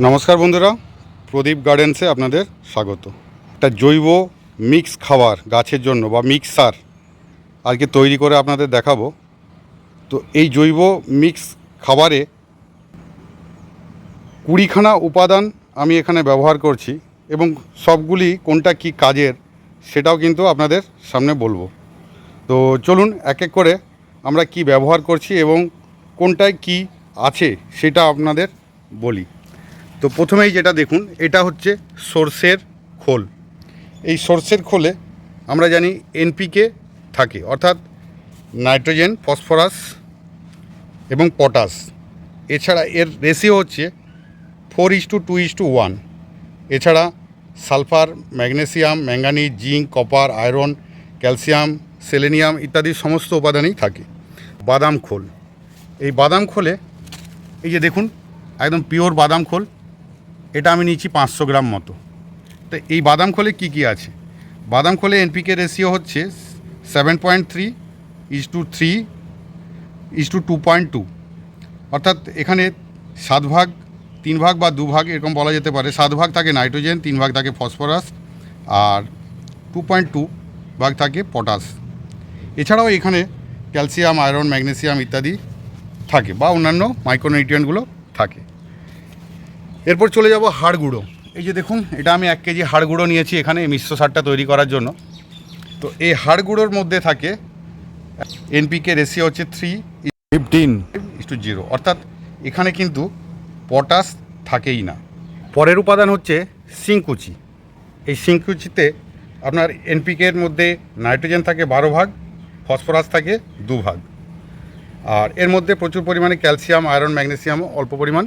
নমস্কার বন্ধুরা, প্রদীপ গার্ডেন্সে আপনাদের স্বাগত। একটা জৈব মিক্স খাবার গাছের জন্য বা মিক্সার আজকে তৈরি করে আপনাদের দেখাবো। তো এই জৈব মিক্স খাবারে কুড়িখানা উপাদান আমি এখানে ব্যবহার করছি এবং সবগুলি কোনটা কি কাজের সেটাও কিন্তু আপনাদের সামনে বলব। তো চলুন এক এক করে আমরা কি ব্যবহার করছি এবং কোনটায় কি আছে সেটা আপনাদের বলি। তো প্রথমেই যেটা দেখুন, এটা হচ্ছে সর্ষের খোল। এই সর্ষের খোলে আমরা জানি এনপিকে থাকে, অর্থাৎ নাইট্রোজেন, ফসফরাস এবং পটাশ। এছাড়া এর রেশিও হচ্ছে four is to two is to one এছাড়া sulphur, magnesium, manganese, zinc, copper, iron, calcium, selenium ইত্যাদি সমস্ত উপাদানই থাকে। বাদাম খোল। এই বাদাম খোলে, এই যে দেখুন, একদম পিওর বাদাম খোল। এটা আমি নিচ্ছি পাঁচশো গ্রাম মতো। তো এই বাদাম খোলে কী কী আছে? বাদাম খোলে এনপিকে রেশিও হচ্ছে seven point three is to three is to two point two. অর্থাৎ এখানে সাত ভাগ, তিন ভাগ বা দু ভাগ এরকম বলা যেতে পারে। সাত ভাগ থাকে নাইট্রোজেন, তিন ভাগ থাকে ফসফরাস, আর টু পয়েন্ট টু ভাগ থাকে পটাশ। এছাড়াও এখানে ক্যালসিয়াম, আয়রন, ম্যাগনেসিয়াম ইত্যাদি থাকে বা অন্যান্য মাইক্রোনিউট্রিয়েন্টগুলো এরপর চলে যাব হাড় গুঁড়ো এই যে দেখুন, এটা আমি এক কেজি হাড় গুঁড়ো নিয়েছি এখানে মিশ্র সারটা তৈরি করার জন্য। তো এই হাড় গুঁড়োর মধ্যে থাকে, এনপিকে রেশিও হচ্ছে থ্রি ফিফটিন টু জিরো অর্থাৎ এখানে কিন্তু পটাশ থাকেই না। পরের উপাদান হচ্ছে সিংকুচি। এই সিংকুচিতে আপনার এনপিকের মধ্যে নাইট্রোজেন থাকে বারো ভাগ, ফসফরাস থাকে দু ভাগ। আর এর মধ্যে প্রচুর পরিমাণে ক্যালসিয়াম, আয়রন, ম্যাগনেসিয়াম অল্প পরিমাণ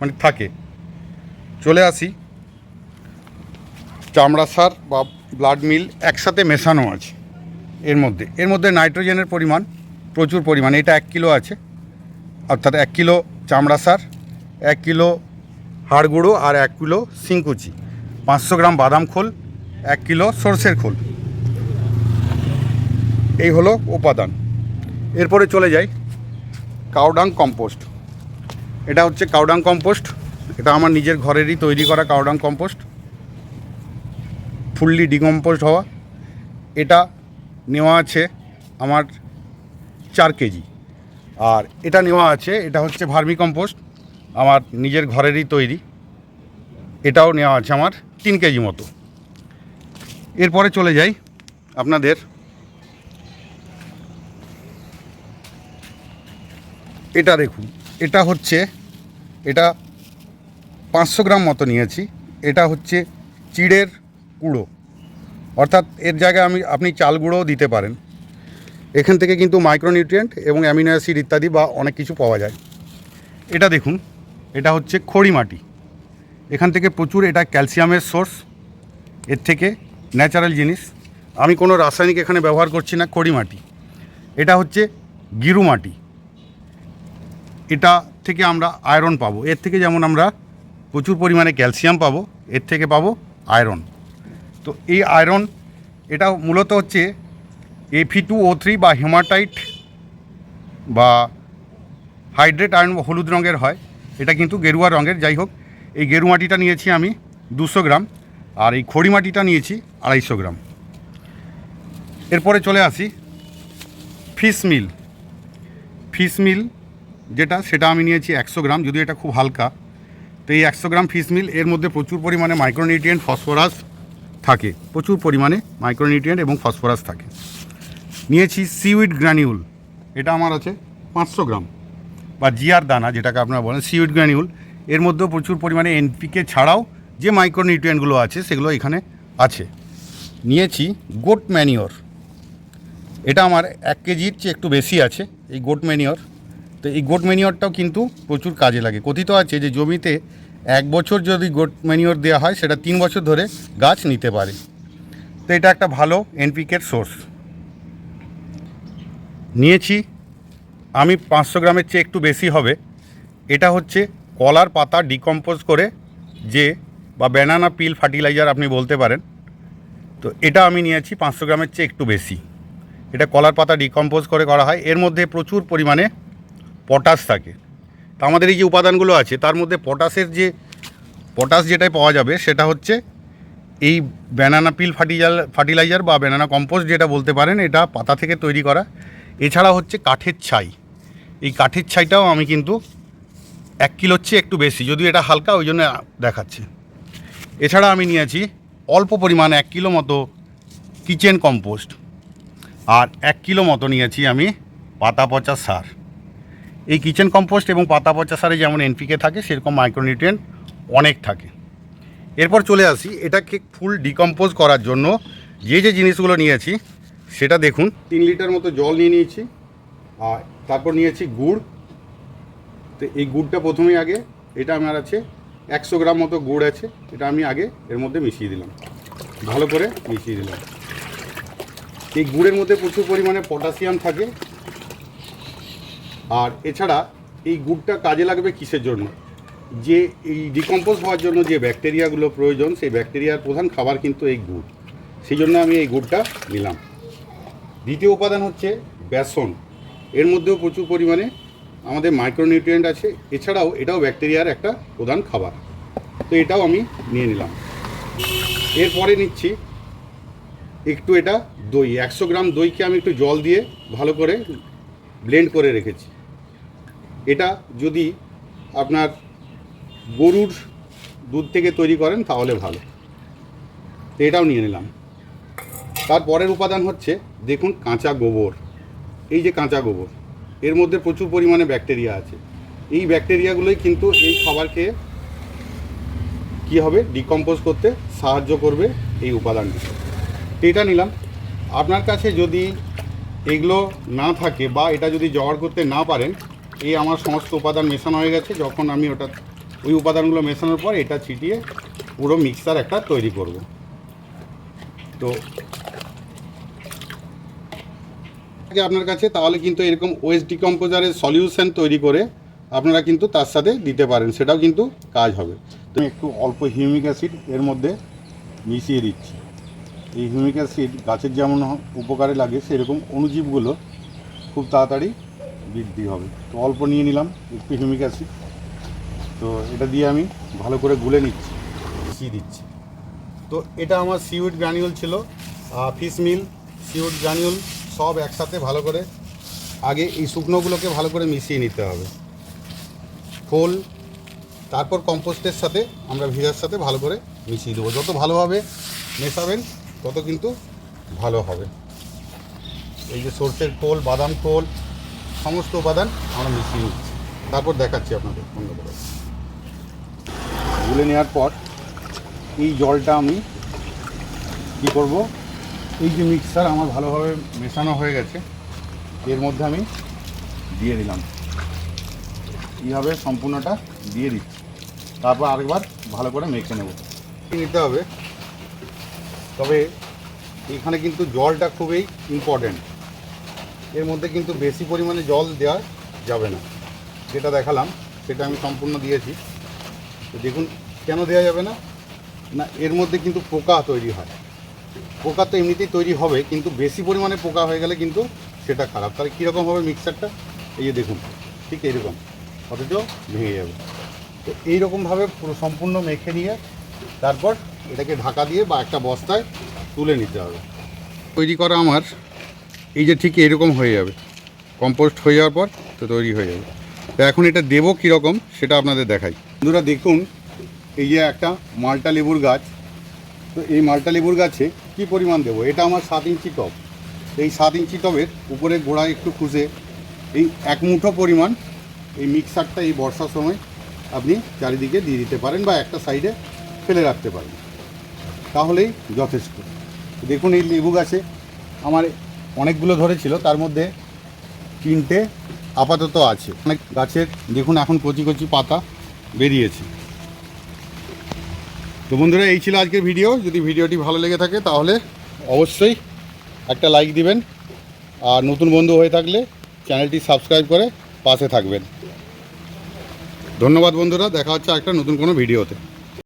মানে থাকে। চলে আসি। চামড়া সার বা ব্লাড মিল একসাথে মেশানো আছে এর মধ্যে। এর মধ্যে নাইট্রোজেনের পরিমাণ, প্রচুর পরিমাণে, এটা এক কিলো আছে। অর্থাৎ এক কিলো চামড়া সার, এক কিলো হাড় গুঁড়ো আর এক কিলো সিংকুচি পাঁচশো গ্রাম বাদাম খোল, এক কিলো সর্ষের খোল। এই হলো উপাদান। এরপরে চলে যাই। Cow dung compost. এটা হচ্ছে কাউডাং কম্পোস্ট। এটা আমার নিজের ঘরেরই তৈরি করা কাউডাং কম্পোস্ট। ফুললি ডিকম্পোস্ট হওয়া। এটা নেওয়া আছে আমার চার কেজি। আর এটা নেওয়া আছে, এটা হচ্ছে ভার্মি কম্পোস্ট, আমার নিজের ঘরেরই তৈরি। এটাও নেওয়া আছে আমার তিন কেজি মতো। এরপরে চলে যাই আপনাদের। এটা দেখুন, এটা হচ্ছে, এটা পাঁচশো গ্রাম মতো নিয়েছি। এটা হচ্ছে চিড়ের গুঁড়ো অর্থাৎ এর জায়গায় আমি, আপনি চাল গুঁড়োও দিতে পারেন। এখান থেকে কিন্তু মাইক্রোনিউট্রিয়েন্ট এবং অ্যামিনো অ্যাসিড ইত্যাদি বা অনেক কিছু পাওয়া যায়। এটা দেখুন, এটা হচ্ছে খড়ি মাটি। এখান থেকে প্রচুর এটা ক্যালসিয়ামের সোর্স, এর থেকে ন্যাচারাল জিনিস। আমি কোনো রাসায়নিক এখানে ব্যবহার করছি না, খড়ি মাটি। এটা হচ্ছে গিরু মাটি। এটা থেকে আমরা আয়রন পাবো। এর থেকে যেমন আমরা প্রচুর পরিমাণে ক্যালসিয়াম পাবো, এর থেকে পাবো আয়রন। তো এই আয়রন, এটা মূলত হচ্ছে F E two O three বা হেমাটাইট বা হাইড্রেট আয়রন হলুদ রঙের হয়। এটা কিন্তু গেরুয়া রঙের, যাই হোক, এই গেরু মাটিটা নিয়েছি আমি দুশো গ্রাম আর এই খড়ি মাটিটা নিয়েছি আড়াইশো গ্রাম। এরপরে চলে আসি ফিশ মিল। ফিশ মিল যেটা, সেটা আমি নিয়েছি একশো গ্রাম, যদিও এটা খুব হালকা। তো এই একশো গ্রাম ফিশ মিল এর মধ্যে প্রচুর পরিমাণে মাইক্রোনিউট্রিয়েন্ট ফসফরাস থাকে। প্রচুর পরিমাণে মাইক্রোনিউট্রিয়েন্ট এবং ফসফরাস থাকে। নিয়েছি সিউইড গ্র্যানিউল এটা আমার আছে পাঁচশো গ্রাম। বা জিয়ার দানা, যেটাকে আপনারা বলেন সিউইড গ্র্যানিউল এর মধ্যেও প্রচুর পরিমাণে এনপিকে ছাড়াও যে মাইক্রোনিউট্রিয়েন্টগুলো আছে, সেগুলো এখানে আছে। নিয়েছি গোট ম্যানিওর এটা আমার এক কেজির চেয়ে একটু বেশি আছে, এই গোট ম্যানিওর তো এই গোট ম্যানিওরটাও কিন্তু প্রচুর কাজে লাগে। কথিত আছে যে জমিতে এক বছর যদি গোট ম্যানিওর দেওয়া হয়, সেটা তিন বছর ধরে গাছ নিতে পারে। তো এটা একটা ভালো এনপিকের সোর্স নিয়েছি, আমি পাঁচশো গ্রামের চেয়ে একটু বেশি হবে। এটা হচ্ছে কলার পাতা ডিকম্পোজ করে যে, বা ব্যানানা পিল ফার্টিলাইজার আপনি বলতে পারেন। তো এটা আমি নিয়েছি পাঁচশো গ্রামের চেয়ে একটু বেশি। এটা কলার পাতা ডিকম্পোজ করে করা হয়। এর মধ্যে প্রচুর পরিমাণে পটাশ থাকে। তা আমাদের এই যে উপাদানগুলো আছে, তার মধ্যে পটাশের যে, পটাশ যেটাই পাওয়া যাবে, সেটা হচ্ছে এই ব্যানানা পিল ফার্টিজার ফার্টিলাইজার বা ব্যানানা কম্পোস্ট যেটা বলতে পারেন, এটা পাতা থেকে তৈরি করা। এছাড়া হচ্ছে কাঠের ছাই। এই কাঠের ছাইটাও আমি কিন্তু এক কিলোর চেয়ে একটু বেশি যদিও এটা হালকা, ওই জন্য দেখাচ্ছে। এছাড়া আমি নিয়েছি অল্প পরিমাণ এক কিলো মতো কিচেন কম্পোস্ট আর এক কিলো মতো নিয়েছি আমি পাতা পচা সার। এই কিচেন কম্পোস্ট এবং পাতা পচা সারে যেমন এনপিকে থাকে, সেরকম মাইক্রোনিউট্রিয়েন্ট অনেক থাকে। এরপর চলে আসি, এটাকে ফুল ডিকম্পোজ করার জন্য যে যে জিনিসগুলো নিয়েছি, সেটা দেখুন। তিন লিটার মতো জল নিয়ে নিয়েছি, আর তারপর নিয়েছি গুড়। তো এই গুড়টা প্রথমেই আগে, এটা আমার আছে একশো গ্রাম মতো গুড় আছে, এটা আমি আগে এর মধ্যে মিশিয়ে দিলাম। ভালো করে মিশিয়ে দিলাম। এই গুড়ের মধ্যে প্রচুর পরিমাণে পটাশিয়াম থাকে আর এছাড়া এই গুড়টা কাজে লাগবে কিসের জন্য? যে এই ডিকম্পোজ হওয়ার জন্য যে ব্যাকটেরিয়াগুলো প্রয়োজন, সেই ব্যাকটেরিয়ার প্রধান খাবার কিন্তু এই গুড়। সেই জন্য আমি এই গুড়টা নিলাম। দ্বিতীয় উপাদান হচ্ছে বেসন। এর মধ্যেও প্রচুর পরিমাণে আমাদের মাইক্রোনিউট্রিয়েন্ট আছে। এছাড়াও এটাও ব্যাকটেরিয়ার একটা প্রধান খাবার। তো এটাও আমি নিয়ে নিলাম। এরপরে নিচ্ছি একটু এটা দই। একশো গ্রাম দইকে আমি একটু জল দিয়ে ভালো করে ব্লেন্ড করে রেখেছি। এটা যদি আপনার গরুর দুধ থেকে তৈরি করেন, তাহলে ভালো। তো এটাও নিয়ে নিলাম। তারপরের উপাদান হচ্ছে, দেখুন, কাঁচা গোবর। এই যে কাঁচা গোবর, এর মধ্যে প্রচুর পরিমাণে ব্যাকটেরিয়া আছে। এই ব্যাকটেরিয়াগুলোই কিন্তু এই খাবারকে কী হবে? ডিকম্পোজ করতে সাহায্য করবে এই উপাদানটি। এটা নিলাম। আপনার কাছে যদি এগুলো না থাকে বা এটা যদি জোগাড় করতে না পারেন এই আমার সমস্ত উপাদান মেশানো হয়ে গেছে। যখন আমি ওটা, ওই উপাদানগুলো মেশানোর পর এটা ছিটিয়ে পুরো মিক্সার একটা তৈরি করব। তো আপনার কাছে, তাহলে কিন্তু এরকম ওয়েস্ট ডিকম্পোজারের সলিউশন তৈরি করে আপনারা কিন্তু তার সাথে দিতে পারেন। সেটাও কিন্তু কাজ হবে। তো একটু অল্প হিউমিক অ্যাসিড এর মধ্যে মিশিয়ে দিচ্ছি। এই হিউমিক অ্যাসিড গাছের যেমন উপকারে লাগে, সেরকম অণুজীবগুলো খুব তাড়াতাড়ি বৃদ্ধি হবে। তো অল্প নিয়ে নিলাম, একটু হিউমিক অ্যাসিড। তো এটা দিয়ে আমি ভালো করে গুলে নিচ্ছি, মিশিয়ে দিচ্ছি। তো এটা আমার সিউড গ্রানিউল ছিল ফিশ মিল সিউড গ্রানিউল সব একসাথে ভালো করে আগে এই শুকনোগুলোকে ভালো করে মিশিয়ে নিতে হবে। খোল, তারপর কম্পোস্টের সাথে আমরা ভিজার সাথে ভালো করে মিশিয়ে দেবো। যত ভালোভাবে মেশাবেন, তত কিন্তু ভালো হবে। এই যে সর্ষের খোল, বাদাম খোল সমস্ত উপাদান আমরা মিশিয়ে নিচ্ছি। তারপর দেখাচ্ছি আপনাদের অন্য করে গুলে নেওয়ার পর এই জলটা আমি কী করব? এই যে মিক্সার আমার ভালোভাবে মেশানো হয়ে গেছে, এর মধ্যে আমি দিয়ে দিলাম। এইভাবে সম্পূর্ণটা দিয়ে দিচ্ছি। তারপর আরেকবার ভালো করে মেখে নেব। নিতে হবে। তবে এখানে কিন্তু জলটা খুবই ইম্পর্ট্যান্ট এর মধ্যে কিন্তু বেশি পরিমাণে জল দেওয়া যাবে না। যেটা দেখালাম, সেটা আমি সম্পূর্ণ দিয়েছি। তো দেখুন, কেন দেওয়া যাবে না? না, এর মধ্যে কিন্তু পোকা তৈরি হয়। পোকা তো এমনিতেই তৈরি হবে, কিন্তু বেশি পরিমাণে পোকা হয়ে গেলে কিন্তু সেটা খারাপ। তাহলে কীরকম হবে মিক্সারটা? এই যে দেখুন, ঠিক এইরকম। অথচ ভেঙে যাবে। তো এইরকমভাবে পুরো সম্পূর্ণ মেখে নিয়ে তারপর এটাকে ঢাকা দিয়ে বা একটা বস্তায় তুলে নিতে হবে। তৈরি করা আমার এই যে ঠিক এরকম হয়ে যাবে। কম্পোস্ট হয়ে যাওয়ার পর তো তৈরি হয়ে যাবে। তো এখন এটা দেবো কীরকম সেটা আপনাদের দেখাই। বন্ধুরা দেখুন, এই যে একটা মালটা লেবুর গাছ। তো এই মালটা লেবুর গাছে কি পরিমাণ দেবো? এটা আমার সাত ইঞ্চি টব। এই সাত ইঞ্চি টবের উপরে গোড়া একটু খুঁজে। এই এক মুঠো পরিমাণ এই মিক্সারটা এই বর্ষার সময় আপনি চারিদিকে দিয়ে দিতে পারেন বা একটা সাইডে ফেলে রাখতে পারেন। তাহলেই যথেষ্ট। দেখুন এই লেবু গাছে আমার অনেকগুলো ধরেছিল, তার মধ্যে তিনটে আপাতত আছে। অনেক গাছের, দেখুন এখন কচি কচি পাতা বেরিয়েছে। তো বন্ধুরা, এই ছিল আজকের ভিডিও। যদি ভিডিওটি ভালো লেগে থাকে, তাহলে অবশ্যই একটা লাইক দিবেন। আর নতুন বন্ধু হয়ে থাকলে চ্যানেলটি সাবস্ক্রাইব করে পাশে থাকবেন। ধন্যবাদ বন্ধুরা, দেখা হচ্ছে একটা নতুন কোনো ভিডিওতে।